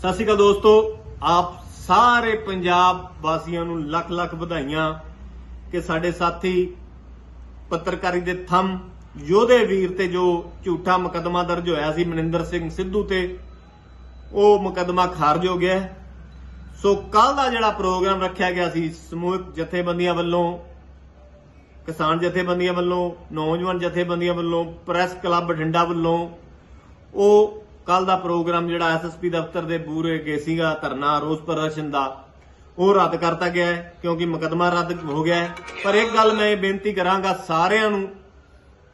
ਸਤਿ ਸ਼੍ਰੀ ਅਕਾਲ ਦੋਸਤੋ, ਆਪ ਸਾਰੇ ਪੰਜਾਬ ਵਾਸੀਆਂ ਨੂੰ ਲੱਖ ਲੱਖ ਵਧਾਈਆਂ ਕਿ ਸਾਡੇ ਸਾਥੀ ਪੱਤਰਕਾਰੀ ਦੇ ਥੰਮ ਯੋਧੇ ਵੀਰ ਤੇ ਜੋ ਝੂਠਾ ਮੁਕੱਦਮਾ ਦਰਜ ਹੋਇਆ ਸੀ ਮਨਿੰਦਰ ਸਿੰਘ ਸਿੱਧੂ ਤੇ, ਉਹ ਮੁਕੱਦਮਾ ਖਾਰਜ ਹੋ ਗਿਆ ਸੋ ਕੱਲ ਦਾ ਜਿਹੜਾ ਪ੍ਰੋਗਰਾਮ ਰੱਖਿਆ ਗਿਆ ਸੀ ਸਮੂਹਿਕ ਜਥੇਬੰਦੀਆਂ ਵੱਲੋਂ, ਕਿਸਾਨ ਜਥੇਬੰਦੀਆਂ ਵੱਲੋਂ, ਨੌਜਵਾਨ ਜਥੇਬੰਦੀਆਂ ਵੱਲੋਂ, ਪ੍ਰੈਸ ਕਲੱਬ ਬਠਿੰਡਾ ਵੱਲੋਂ, ਉਹ ਕੱਲ ਦਾ ਪ੍ਰੋਗਰਾਮ ਜਿਹੜਾ ਐਸਐਸਪੀ ਦਫ਼ਤਰ ਦੇ ਬੂਰੇ ਅੱਗੇ ਸੀਗਾ, ਧਰਨਾ ਰੋਸ ਪ੍ਰਦਰਸ਼ਨ ਦਾ, ਉਹ ਰੱਦ ਕਰਤਾ ਗਿਆ ਹੈ, ਕਿਉਂਕਿ ਮੁਕੱਦਮਾ ਰੱਦ ਹੋ ਗਿਆ ਹੈ। ਪਰ ਇੱਕ ਗੱਲ ਮੈਂ ਬੇਨਤੀ ਕਰਾਂਗਾ ਸਾਰਿਆਂ ਨੂੰ,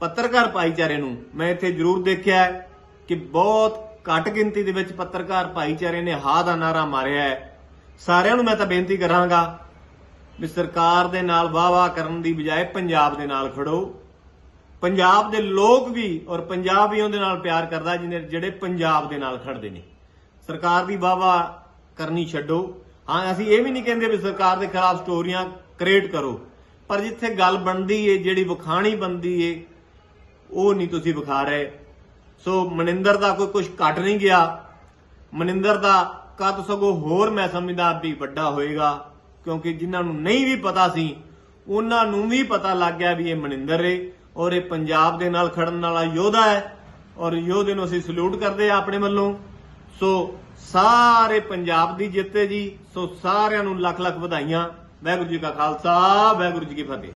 ਪੱਤਰਕਾਰ ਭਾਈਚਾਰੇ ਨੂੰ, ਮੈਂ ਇੱਥੇ ਜ਼ਰੂਰ ਦੇਖਿਆ ਹੈ ਕਿ ਬਹੁਤ ਘੱਟ ਗਿਣਤੀ ਦੇ ਵਿੱਚ ਪੱਤਰਕਾਰ ਭਾਈਚਾਰੇ ਨੇ ਹਾ ਦਾ ਨਾਰਾ ਮਾਰਿਆ ਹੈ। ਸਾਰਿਆਂ ਨੂੰ ਮੈਂ ਤਾਂ ਬੇਨਤੀ ਕਰਾਂਗਾ ਵੀ ਸਰਕਾਰ ਦੇ ਨਾਲ ਵਾਹ-ਵਾਹ ਕਰਨ ਦੀ ਬਜਾਏ ਪੰਜਾਬ ਦੇ ਨਾਲ ਖੜੋ। ਪੰਜਾਬ ਦੇ ਲੋਕ ਵੀ ਔਰ ਪੰਜਾਬ ਵੀ ਉਹਦੇ ਨਾਲ ਪਿਆਰ ਕਰਦਾ, ਜਿਹਨੇ ਜਿਹੜੇ ਪੰਜਾਬ ਦੇ ਨਾਲ ਖੜਦੇ ਨੇ। ਸਰਕਾਰ ਦੀ ਵਾਹ-ਵਾਹ ਕਰਨੀ ਛੱਡੋ। ਹਾਂ, ਅਸੀਂ ਇਹ ਵੀ ਨਹੀਂ ਕਹਿੰਦੇ ਵੀ ਸਰਕਾਰ ਦੇ ਖਿਲਾਫ ਸਟੋਰੀਆਂ ਕ੍ਰੀਏਟ ਕਰੋ। ਪਰ ਜਿੱਥੇ ਗੱਲ ਬਣਦੀ ਏ, ਜਿਹੜੀ ਵਿਖਾਣੀ ਬਣਦੀ ਏ, ਉਹ ਨਹੀਂ ਤੁਸੀਂ ਵਿਖਾ ਰਹੇ। ਸੋ ਮਨਿੰਦਰ ਦਾ ਕੋਈ ਕੁਝ ਘਟ ਨਹੀਂ ਗਿਆ। ਮਨਿੰਦਰ ਦਾ ਕੱਦ ਸਗੋਂ ਹੋਰ ਮੈਂ ਸਮਝਦਾ ਵੀ ਵੱਡਾ ਹੋਏਗਾ, ਕਿਉਂਕਿ ਜਿਨ੍ਹਾਂ ਨੂੰ ਨਹੀਂ ਵੀ ਪਤਾ ਸੀ, ਉਹਨਾਂ ਨੂੰ ਵੀ ਪਤਾ ਲੱਗ ਗਿਆ ਵੀ ਇਹ ਮਨਿੰਦਰ ਏ। ਔਰ ਇਹ ਪੰਜਾਬ ਦੇ ਨਾਲ ਖੜਨ ਵਾਲਾ ਯੋਧਾ ਹੈ ਔਰ ਯੋਧੇ ਨੂੰ ਅਸੀਂ ਸਲੂਟ ਕਰਦੇ ਆ ਆਪਣੇ ਵੱਲੋਂ। ਸੋ ਸਾਰੇ ਪੰਜਾਬ ਦੀ ਜਿੱਤ ਹੈ ਜੀ। ਸੋ ਸਾਰਿਆਂ ਨੂੰ ਲੱਖ ਲੱਖ ਵਧਾਈਆਂ। ਵਾਹਿਗੁਰੂ ਜੀ ਕਾ ਖਾਲਸਾ, ਵਾਹਿਗੁਰੂ ਜੀ ਕੀ ਫਤਿਹ।